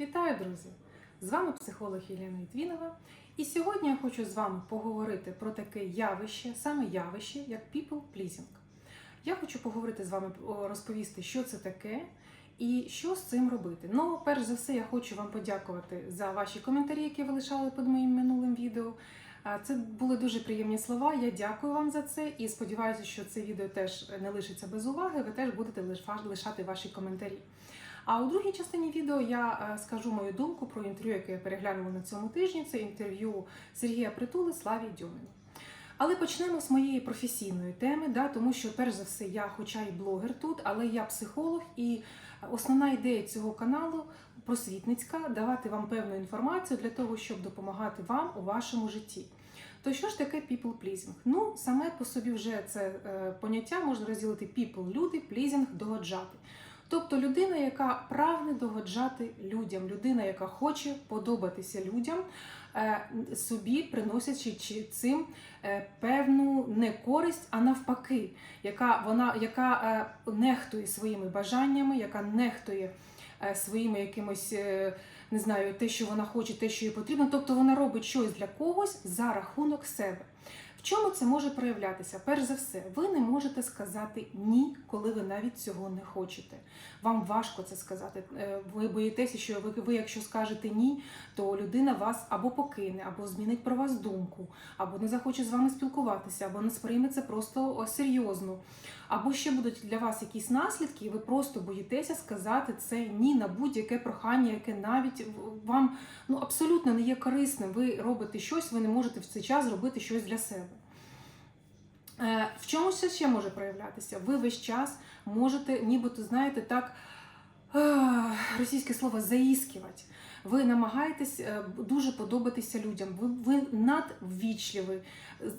Вітаю, друзі! З вами психолог Єлена Літвінова. І сьогодні я хочу з вами поговорити про таке явище, саме явище, як people pleasing. Я хочу поговорити з вами, розповісти, що це таке і що з цим робити. Ну, перш за все, я хочу вам подякувати за ваші коментарі, які ви лишали під моїм минулим відео. Це були дуже приємні слова. Я дякую вам за це і сподіваюся, що це відео теж не лишиться без уваги. Ви теж будете лишати ваші коментарі. А у другій частині відео я е, скажу мою думку про інтерв'ю, яке я переглянула на цьому тижні. Це інтерв'ю Сергія Притули Славі Дьоміну. Але почнемо з моєї професійної теми, да, тому що, перш за все, я, хоча й блогер тут, але я психолог, і основна ідея цього каналу просвітницька давати вам певну інформацію для того, щоб допомагати вам у вашому житті. То що ж таке people pleasing? Ну, саме по собі вже це е, поняття можна розділити people – люди, pleasing – догоджати. Тобто людина, яка прагне догоджати людям, людина, яка хоче подобатися людям, е, собі приносячи чи цим е, певну не користь, а навпаки, яка вона яка е, нехтує своїми бажаннями, яка нехтує своїми якимось. Не знаю, те, що вона хоче, те, що їй потрібно. Тобто вона робить щось для когось за рахунок себе. В чому це може проявлятися? Перш за все, ви не можете сказати ні, коли ви навіть цього не хочете. Вам важко це сказати. Е, Ви боїтеся, що ви, ви якщо скажете ні, то людина вас або покине, або змінить про вас думку, або не захоче з вами спілкуватися, або не сприйме це просто серйозно. Або ще будуть для вас якісь наслідки, і ви просто боїтеся сказати це ні на будь-яке прохання, яке навіть вам ну абсолютно не є корисним. Ви робите щось, ви не можете в цей час зробити щось для себе. Е, В чомусь ще може проявлятися? Ви весь час можете, нібито, знаєте, так російське слово заіскивати. Ви намагаєтесь е, дуже подобатися людям. Ви, ви надвічливі,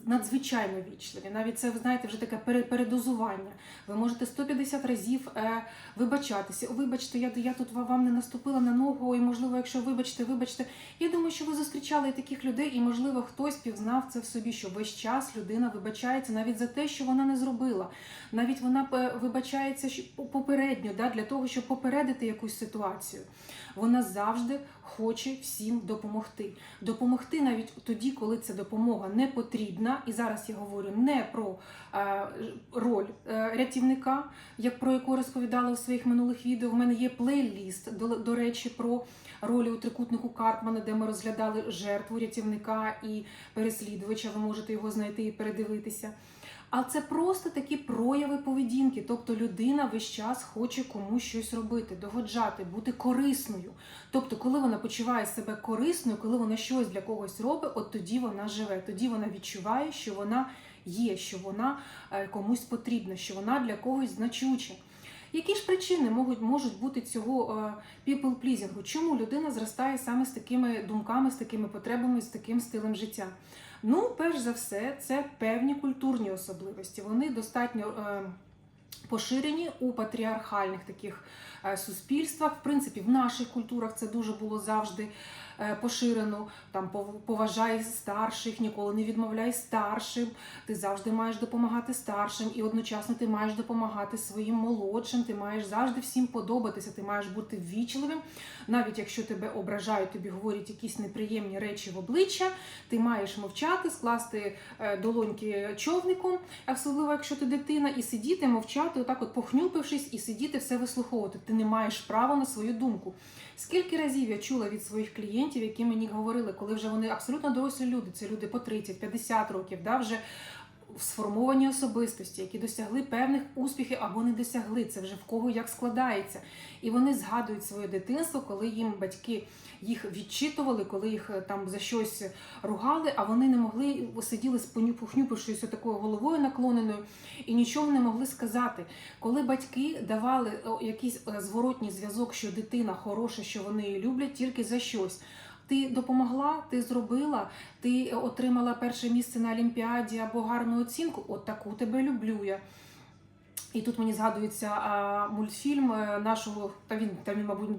надзвичайно вічливі. Навіть це, ви знаєте, вже таке пере- передозування. Ви можете 150 разів е, вибачатися. Вибачте, я, я тут вам не наступила на ногу, і можливо, якщо вибачте, вибачте. Я думаю, що ви зустрічали таких людей, і можливо хтось пізнав це в собі, що весь час людина вибачається навіть за те, що вона не зробила. Навіть вона е, вибачається попередньо, да, для того, щоб попередити якусь ситуацію. Вона завжди хоче всім допомогти. Допомогти навіть тоді, коли ця допомога не потрібна. І зараз я говорю не про е, роль е, рятівника, як про яку розповідала в своїх минулих відео. В мене є плейліст, до, до речі, про ролі у трикутнику Карпмана, де ми розглядали жертву рятівника і переслідувача. Ви можете його знайти і передивитися. А це просто такі прояви поведінки. Тобто людина весь час хоче комусь щось робити, догоджати, бути корисною. Тобто, коли вона почуває себе корисною, коли вона щось для когось робить, от тоді вона живе, тоді вона відчуває, що вона є, що вона е, комусь потрібна, що вона для когось значуча. Які ж причини можуть, можуть бути цього е, people pleasing? Чому людина зростає саме з такими думками, з такими потребами, з таким стилем життя? Ну, перш за все, це певні культурні особливості. Вони достатньо е, поширені у патріархальних таких е, суспільствах. В принципі, в наших культурах це дуже було завжди е, поширено. Там пов- поважай старших, ніколи не відмовляй старшим. Ти завжди маєш допомагати старшим, і одночасно ти маєш допомагати своїм молодшим. Ти маєш завжди всім подобатися. Ти маєш бути ввічливим, навіть якщо тебе ображають, тобі говорять якісь неприємні речі в обличчя. Ти маєш мовчати, скласти е, долоньки човником, особливо якщо ти дитина, і сидіти, мовчати, отак от похнюпившись, і сидіти все вислуховувати. Ти не маєш права на свою думку. Скільки разів я чула від своїх клієнтів, які мені говорили, коли вже вони абсолютно дорослі люди, це люди по 30-50 років, да, вже сформовані особистості, які досягли певних успіхів або не досягли. Це вже в кого як складається. І вони згадують своє дитинство, коли їм батьки їх відчитували, коли їх е, там за щось ругали, а вони не могли сиділи з похнюпившись такою головою наклоненою і нічого не могли сказати. Коли батьки давали якийсь е, зворотній зв'язок, що дитина хороша, що вони її люблять, тільки за щось. Ти допомогла, ти зробила, ти отримала перше місце на Олімпіаді або гарну оцінку. От таку тебе люблю я. І тут мені згадується а, мультфільм е, нашого, та він, та він, мабуть,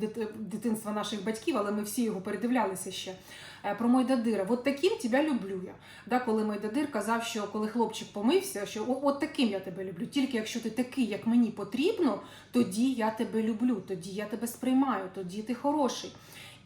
дитинства наших батьків, але ми всі його передивлялися ще. е, Про Мойдадира. От таким тебе люблю я. Да, коли Мойдадир казав, що коли хлопчик помився, що от таким я тебе люблю. Тільки якщо ти такий, як мені потрібно, тоді я тебе люблю, тоді я тебе сприймаю, тоді ти хороший.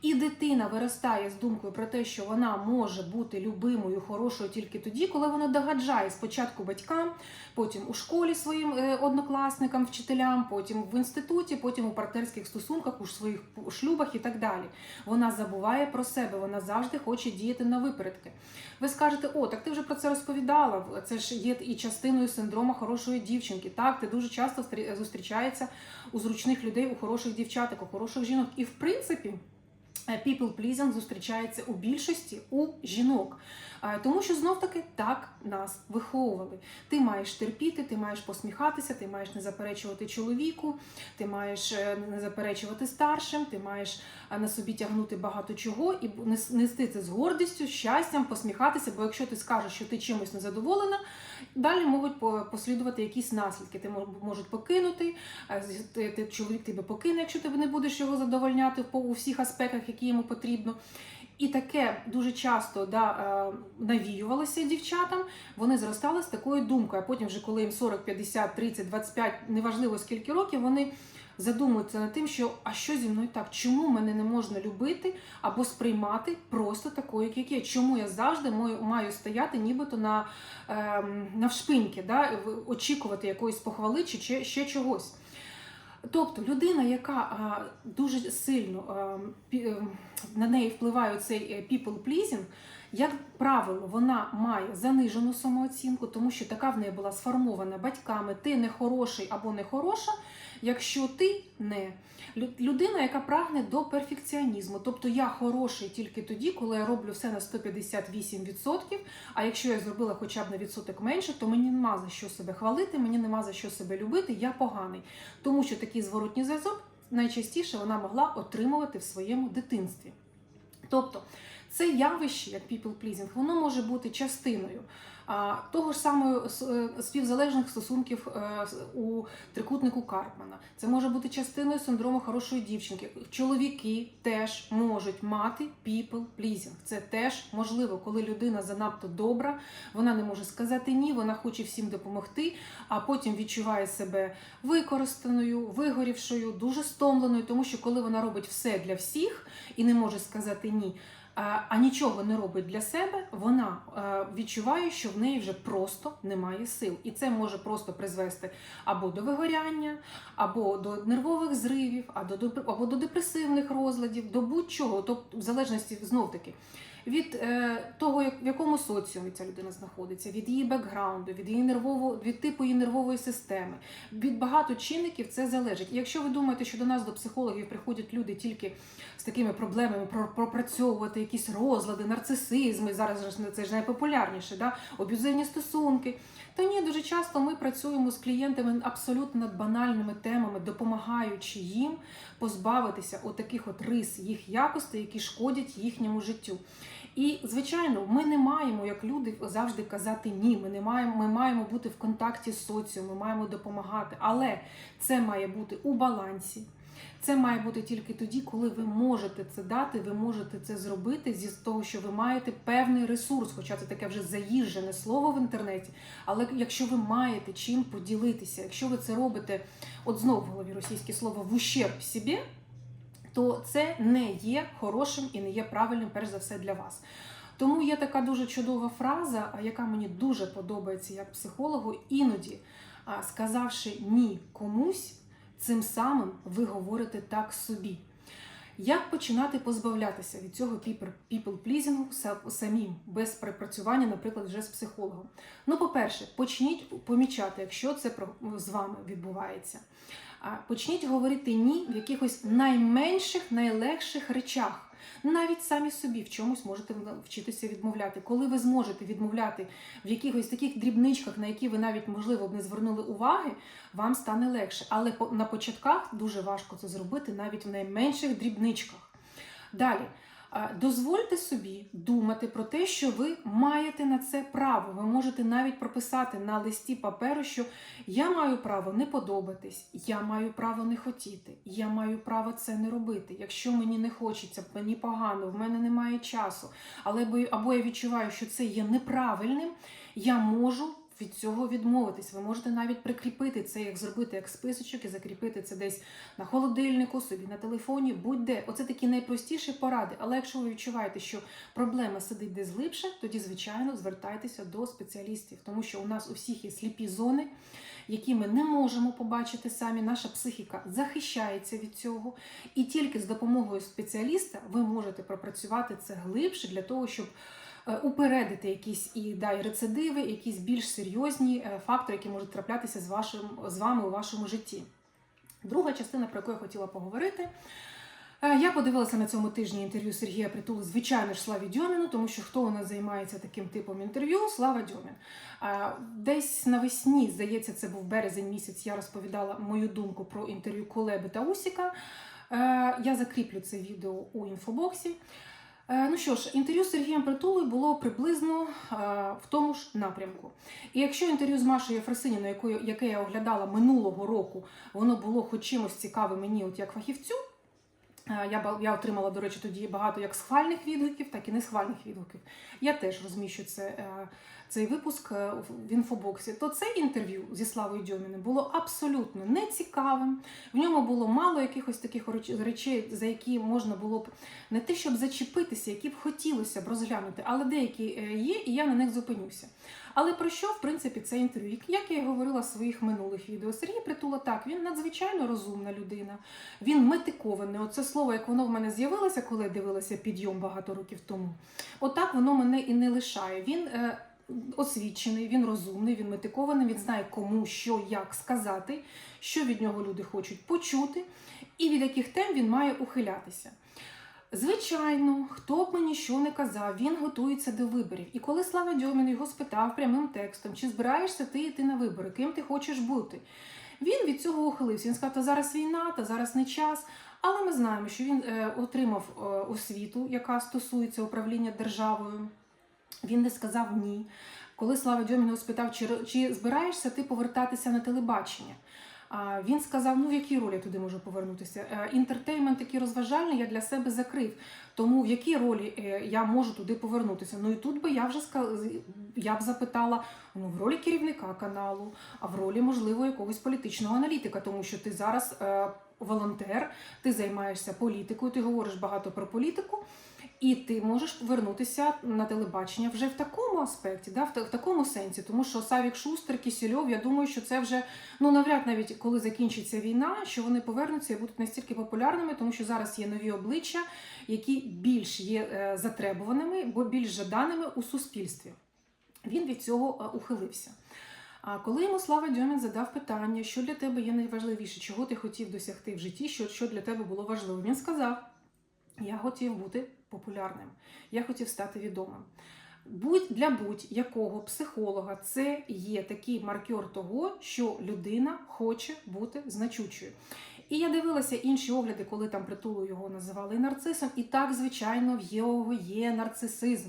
І дитина виростає з думкою про те, що вона може бути любимою, хорошою тільки тоді, коли вона догаджає спочатку батькам, потім у школі своїм е, однокласникам, вчителям, потім в інституті, потім у партнерських стосунках, у своїх шлюбах і так далі. Вона забуває про себе, вона завжди хоче діяти на випередки. Ви скажете, о, так ти вже про це розповідала. Це ж є і частиною синдрому хорошої дівчинки. Так, ти дуже часто стрі- зустрічається у зручних людей, у хороших дівчаток, у хороших жінок. І в принципі. Е, People pleasing зустрічається у більшості у жінок, тому що знов таки так нас виховували. Ти маєш терпіти, ти маєш посміхатися, ти маєш не заперечувати чоловіку, ти маєш е, не заперечувати старшим, ти маєш е, на собі тягнути багато чого і нести це з гордістю, щастям, посміхатися. Бо якщо ти скажеш, що ти чимось незадоволена, далі можуть по- послідувати якісь наслідки. Ти мож- можуть покинути, е, ти, чоловік тебе покине, якщо ти не будеш його задовольняти у всіх аспектах, які йому потрібно. І таке дуже часто да, е, навіювалося дівчатам. Вони зростали з такою думкою. А потім, вже коли їм 40, 50, 30, 25, неважливо скільки років, вони задумуються над тим, що а що зі мною так? Чому мене не можна любити або сприймати просто такою, як я? Чому я завжди маю, стояти нібито на, ем, навшпиньки, да, в- очікувати якоїсь похвали чи ще чогось. Тобто людина, яка дуже сильно е, на неї впливає цей е, people pleasing, як правило, вона має занижену самооцінку, тому що така в неї була сформована батьками. Ти не хороший або не хороша, якщо ти не людина, яка прагне до перфекціонізму. Тобто я хороший тільки тоді, коли я роблю все на 158%, а якщо я зробила хоча б на відсоток менше, то мені нема за що себе хвалити, мені нема за що себе любити, я поганий. Тому що такий зворотній зв'язок найчастіше вона могла отримувати в своєму дитинстві. Тобто це явище, як people pleasing, воно може бути частиною того ж самого е, співзалежних стосунків е, у трикутнику Карпмана. Це може бути частиною синдрому хорошої дівчинки. Чоловіки теж можуть мати people pleasing. Це теж можливо, коли людина занадто добра, вона не може сказати ні, вона хоче всім допомогти, а потім відчуває себе використаною, вигорівшою, дуже стомленою, тому що коли вона робить все для всіх і не може сказати ні. А а нічого не робить для себе, вона е, відчуває, що в неї вже просто немає сил, і це може просто призвести або до вигоряння, або до нервових зривів, або до депресивних розладів, до будь-чого, тобто в залежності знов таки від е, того, як в якому соціумі ця людина знаходиться, від її бекграунду, від її нервового, від типу її нервової системи, від багато чинників це залежить. І якщо ви думаєте, що до нас до психологів приходять люди тільки з такими проблемами про пропрацьовувати якісь розлади, нарцисизми, зараз це ж найпопулярніше, да? аб'юзивні стосунки. Та ні, дуже часто ми працюємо з клієнтами абсолютно банальними темами, допомагаючи їм позбавитися от таких от рис їх якостей, які шкодять їхньому життю. І звичайно, ми не маємо, як люди, завжди казати ні. Ми не маємо, ми маємо бути в контакті з соціумом, ми маємо допомагати. Але це має бути у балансі. Це має бути тільки тоді, коли ви можете це дати, ви можете це зробити зі того, що ви маєте певний ресурс, хоча це таке вже заїжджене слово в інтернеті. Але якщо ви маєте чим поділитися, якщо ви це робите, от знову в голові російське слово в ущерб собі, то це не є хорошим і не є правильним, перш за все, для вас. Тому є така дуже чудова фраза, яка мені дуже подобається як психологу, іноді сказавши ні комусь, цим самим ви говорите так собі. Як починати позбавлятися від цього people pleasing самим, без припрацювання, наприклад, вже з психологом? Ну, по-перше, почніть помічати, якщо це з вами відбувається. Почніть говорити ні в якихось найменших, найлегших речах. Навіть самі собі в чомусь можете вчитися відмовляти. Коли ви зможете відмовляти в якихось таких дрібничках, на які ви навіть можливо б не звернули уваги, вам стане легше. Але на початках дуже важко це зробити навіть в найменших дрібничках. Далі. Дозвольте собі думати про те, що ви маєте на це право. Ви можете навіть прописати на листі паперу, що я маю право не подобатись, я маю право не хотіти, я маю право це не робити. Якщо мені не хочеться, мені погано, в мене немає часу, але бо- або я відчуваю, що це є неправильним, я можу. Від цього відмовитись. Ви можете навіть прикріпити це, як зробити як списочок і закріпити це десь на холодильнику, собі на телефоні, будь-де. Оце такі найпростіші поради. Але якщо ви відчуваєте, що проблема сидить десь глибше, тоді, звичайно, звертайтеся до спеціалістів, тому що у нас у всіх є сліпі зони, які ми не можемо побачити самі. Наша психіка захищається від цього, і тільки з допомогою спеціаліста ви можете пропрацювати це глибше для того, щоб упередити якісь і да, і рецидиви, якісь більш серйозні е, фактори, які можуть траплятися з вашим з вами у вашому житті. Друга частина, про яку я хотіла поговорити. Е, Я подивилася на цьому тижні інтерв'ю Сергія Притули, звичайно ж, Славі Дьоміну, тому що хто у нас займається таким типом інтерв'ю? Слава Дьомін. Е, Десь навесні, здається, це був березень місяць. Я розповідала мою думку про інтерв'ю Колеби та Усіка. Е, Я закріплю це відео у інфобоксі. Е, Ну що ж, інтерв'ю з Сергієм Притулою було приблизно е, в тому ж напрямку. І якщо інтерв'ю з Машею Фросиніною, яке я оглядала минулого року, воно було хоч чимось цікаве мені, от як фахівцю. Е, Я, я отримала, до речі, тоді багато як схвальних відгуків, так і несхвальних відгуків. Я теж розміщу це, е, цей випуск е, в- інфобоксі. То це інтерв'ю зі Славою Дьоміним було абсолютно нецікавим. В ньому було мало якихось таких речей, за які можна було б не те, щоб зачепитися, які б хотілося б розглянути, але деякі е, є, і я на них зупинюся. Але про що, в принципі, це інтерв'ю? Як я і говорила в своїх минулих відео, Сергій Притула так, він надзвичайно розумна людина, він метикований. Оце слово, як воно в мене з'явилося, коли я дивилася підйом багато років тому. Отак воно мене і не лишає. Він е, освічений, він розумний, він метикований, він знає кому, що, як сказати, що від нього люди хочуть почути, і від яких тем він має ухилятися. Звичайно, хто б мені що не казав, він готується до виборів. І коли Слава Дьомін його спитав прямим текстом, чи збираєшся ти йти на вибори, ким ти хочеш бути, він від цього ухилився. Він сказав, та зараз війна, та зараз не час. Але ми знаємо, що він е, отримав е, освіту, яка стосується управління державою. Він не сказав ні. Коли Слава Дьомін спитав, чи, чи збираєшся ти повертатися на телебачення. Він сказав: ну в якій ролі я туди можу повернутися? Е, Інтертеймент такий розважальний я для себе закрив. Тому в якій ролі е, я можу туди повернутися? Ну і тут би я вже я б запитала: ну в ролі керівника каналу, а в ролі, можливо, якогось політичного аналітика, тому що ти зараз е, волонтер, ти займаєшся політикою, ти говориш багато про політику. І ти можеш повернутися на телебачення вже в такому аспекті, да, в, такому сенсі, тому що Савік Шустер, Кісільов, я думаю, що це вже ну навряд навіть коли закінчиться війна, що вони повернуться і будуть настільки популярними, тому що зараз є нові обличчя, які більш є е, затребуваними, бо більш жаданими у суспільстві. Він від цього е, ухилився. А коли йому Слава Дьомін задав питання, що для тебе є найважливіше, чого ти хотів досягти в житті, що, що для тебе було важливо, він сказав: Я хотів бути популярним, я хотів стати відомим. Будь для будь-якого психолога це є такий маркер того, що людина хоче бути значучою. І я дивилася інші огляди, коли там притулу його називали нарцисом. І так, звичайно, в його є нарцисизм.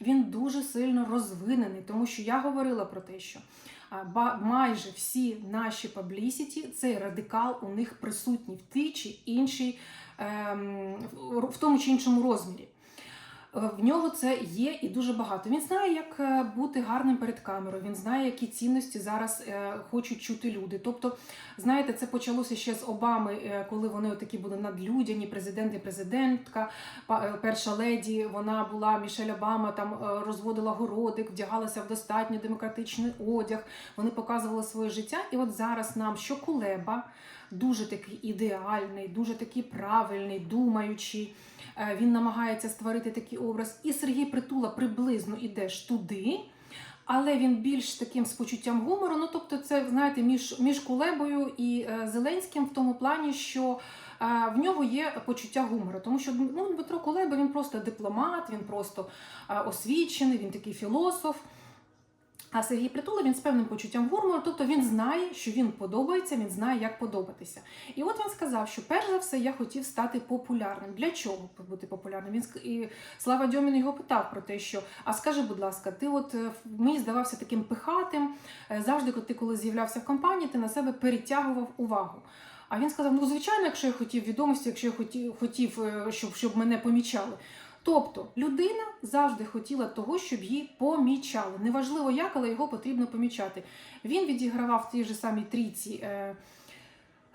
Він дуже сильно розвинений, тому що я говорила про те, що майже всі наші паблісіті, цей радикал у них присутній в тій чи іншій, в- в тому чи іншому розмірі. Е, В нього це є і дуже багато. Він знає, як е, бути гарним перед камерою. Він знає, які цінності зараз е, хочуть чути люди. Тобто, знаєте, це почалося ще з Обами, коли вони такі були надлюдяні, президент і президентка, перша леді. Вона була Мішель Обама, там розводила городик, вдягалася в достатньо демократичний одяг. Вони показували своє життя. І от зараз нам що Кулеба дуже такий ідеальний, дуже такий правильний, думаючий. Е, Він намагається створити такий образ. І Сергій Притула приблизно іде ж туди, але він більш таким з почуттям гумору. Ну, тобто, це знаєте, між, між Кулебою і е, Зеленським в тому плані, що е, в нього є почуття гумору. Тому що ну, Дмитро Кулеба він просто дипломат, він просто е, освічений, він такий філософ. А Сергій Притула він з певним почуттям гумору, тобто він знає, що він подобається, він знає, як подобатися. І от він сказав, що перш за все я хотів стати популярним. Для чого бути популярним? Він і Слава Дьомін його питав про те, що а скажи, будь ласка, ти от е, мені здавався таким пихатим. е, Завжди, коли ти коли з'являвся в компанії, ти на себе перетягував увагу. А він сказав: ну звичайно, якщо я хотів відомості, якщо я хотів, хотів е, щоб, щоб мене помічали. Тобто людина завжди хотіла того, щоб її помічали. Неважливо як, але його потрібно помічати. Він відігравав в тій же самій трійці е,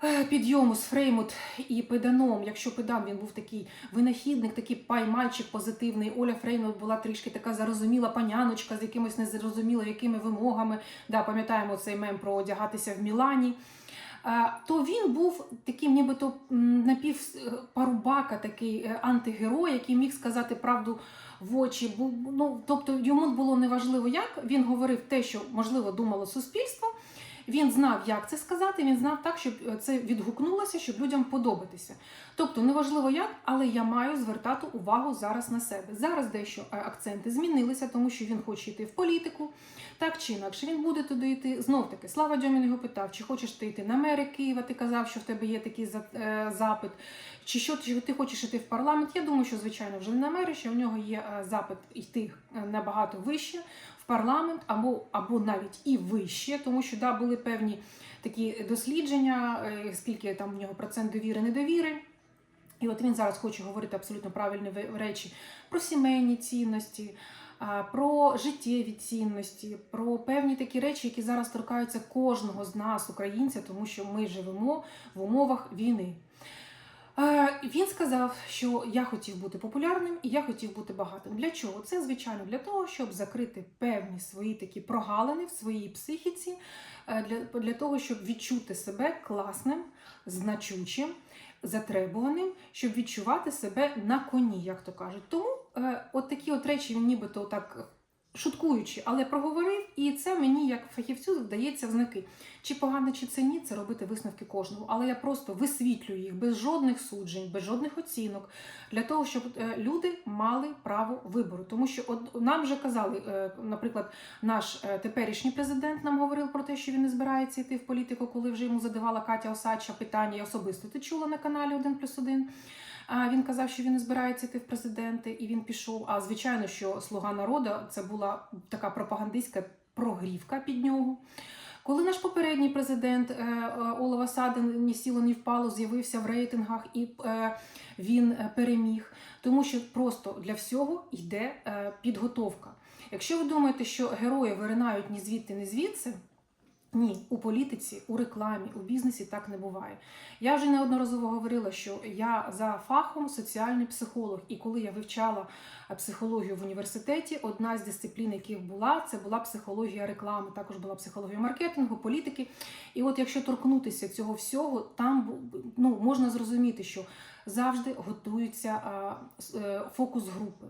е, підйому з Фреймут і педаном. Якщо педан він був такий винахідник, такий пай-мальчик позитивний. Оля Фреймут була трішки така зарозуміла паняночка з якимось незрозуміло якими вимогами. Да, пам'ятаємо цей мем про одягатися в Мілані. Е, То він був таким, нібито напівпарубака, такий е, антигерой, який міг сказати правду в очі. Ну, тобто йому було неважливо, як він говорив те, що можливо думало суспільство. Він знав, як це сказати. Він знав так, щоб е, це відгукнулося, щоб людям подобатися. Тобто, неважливо як, але я маю звертати увагу зараз на себе. Зараз дещо е, акценти змінилися, тому що він хоче йти в політику. Так чи інакше, він буде туди йти. Знов таки, Слава Дьомін його питав, чи хочеш ти йти на мери Києва, ти казав, що в тебе є такий е, запит, чи що ти хочеш йти в парламент. Я думаю, що звичайно вже не на мери, що в нього є запит йти набагато вище парламент, або, або навіть і вище, тому що да, були певні такі дослідження, е, скільки там в нього процент довіри, недовіри. І от він зараз хоче говорити абсолютно правильні ви- речі про сімейні цінності, про життєві цінності, про певні такі речі, які зараз торкаються кожного з нас, українця, тому що ми живемо в умовах війни. Е, Він сказав, що я хотів бути популярним і я хотів бути багатим. Для чого? Це звичайно для того, щоб закрити певні свої такі прогалини в своїй психіці, е, для, для того, щоб відчути себе класним, значучим, затребуваним, щоб відчувати себе на коні, як то кажуть. Тому е, от такі от речі він нібито так шуткуючи, але проговорив, і це мені, як фахівцю, вдається знаки. Чи погано, чи це ні, це робити висновки кожному. Але я просто висвітлюю їх без жодних суджень, без жодних оцінок, для того, щоб е, люди мали право вибору. Тому що от нам вже казали, е, наприклад, наш е, теперішній президент нам говорив про те, що він не збирається йти в політику, коли вже йому задавала Катя Осадча питання. Я особисто ти чула на каналі 1 плюс 1. Він казав, що він не збирається йти в президенти, і він пішов. А звичайно, що слуга народу це була така пропагандистська прогрівка під нього. Коли наш попередній президент е, е, Олова Садин ні сіло, ні впало, з'явився в рейтингах і е, він переміг, тому що просто для всього йде підготовка. Якщо ви думаєте, що герої виринають ні звідти, ні звідси. Ні, у політиці, у рекламі, у бізнесі так не буває. Я вже неодноразово говорила, що я за фахом соціальний психолог, і коли я вивчала е, психологію в університеті, одна з дисциплін, яких була, це була психологія реклами, також була психологія маркетингу, політики. І от якщо торкнутися цього всього, там ну, можна зрозуміти, що завжди готуються с- е, фокус-групи. Е,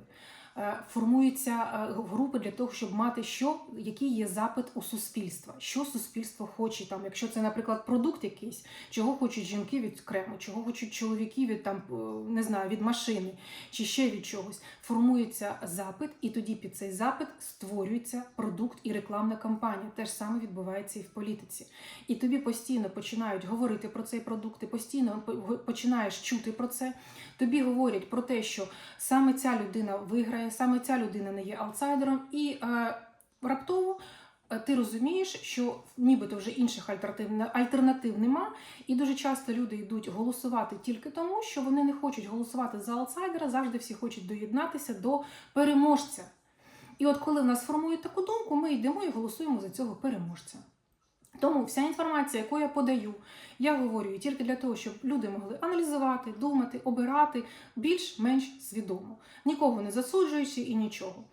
Формуються е, групи для того, щоб мати що, який є запит у суспільства, що суспільство хоче. Там, якщо це, наприклад, продукт якийсь, чого хочуть жінки від крему, чого хочуть чоловіки від там е, не знаю, від машини чи ще від чогось. Формується запит, і тоді під цей запит створюється продукт і рекламна кампанія. Те ж саме відбувається і в політиці. І тобі постійно починають говорити про цей продукт, ти постійно починаєш чути про це. Тобі говорять про те, що саме ця людина виграє, саме ця людина не є аутсайдером, і е, раптово е, ти розумієш, що нібито вже інших альтернатив, альтернатив нема, і дуже часто люди йдуть голосувати тільки тому, що вони не хочуть голосувати за аутсайдера, завжди всі хочуть доєднатися до переможця. І от коли в нас формують таку думку, ми йдемо і голосуємо за цього переможця. Тому вся інформація, яку я подаю, я говорю тільки для того, щоб люди могли аналізувати, думати, обирати більш-менш свідомо, нікого не засуджуючи і нічого.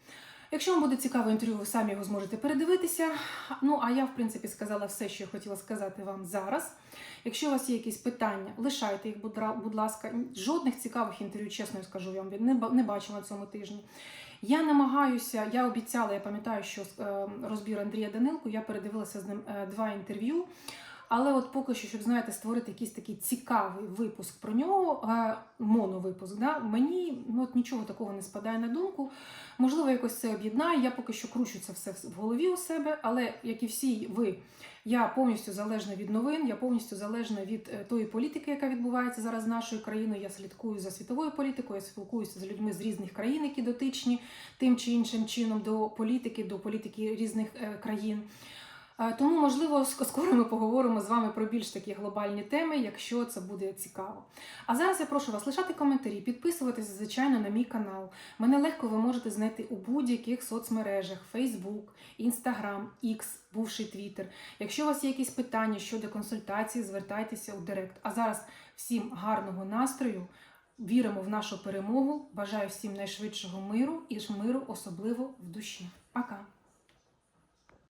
Якщо вам буде цікаво інтерв'ю, ви самі його зможете передивитися. Ну а я, в принципі, сказала все, що я хотіла сказати вам зараз. Якщо у вас є якісь питання, лишайте їх, будь ласка. Жодних цікавих інтерв'ю, чесно я скажу, я вам не бачила цьому тижні. Я намагаюся, я обіцяла, я пам'ятаю, що е, розбір Андрія Данилку, я передивилася з ним е, два інтерв'ю. Але от поки що, щоб знаєте, створити якийсь такий цікавий випуск про нього, е, моновипуск, да, мені ну, от нічого такого не спадає на думку. Можливо, якось це об'єднаю. Я поки що кручу це все в голові у себе, але як і всі ви, я повністю залежна від новин, я повністю залежна від е, тої політики, яка відбувається зараз з нашою країною. Я слідкую за світовою політикою, я спілкуюся з людьми з різних країн, які дотичні тим чи іншим чином до політики, до політики різних е, країн. Е, Тому, можливо, скоро ми поговоримо з вами про більш такі глобальні теми, якщо це буде цікаво. А зараз я прошу вас лишати коментарі, підписуватися, звичайно, на мій канал. Мене легко ви можете знайти у будь-яких соцмережах: Facebook, Instagram, X, бувший Twitter. Якщо у вас є якісь питання щодо консультації, звертайтеся у Директ. А зараз всім гарного настрою. Віримо в нашу перемогу. Бажаю всім найшвидшого миру і ж миру, особливо в душі. Пока!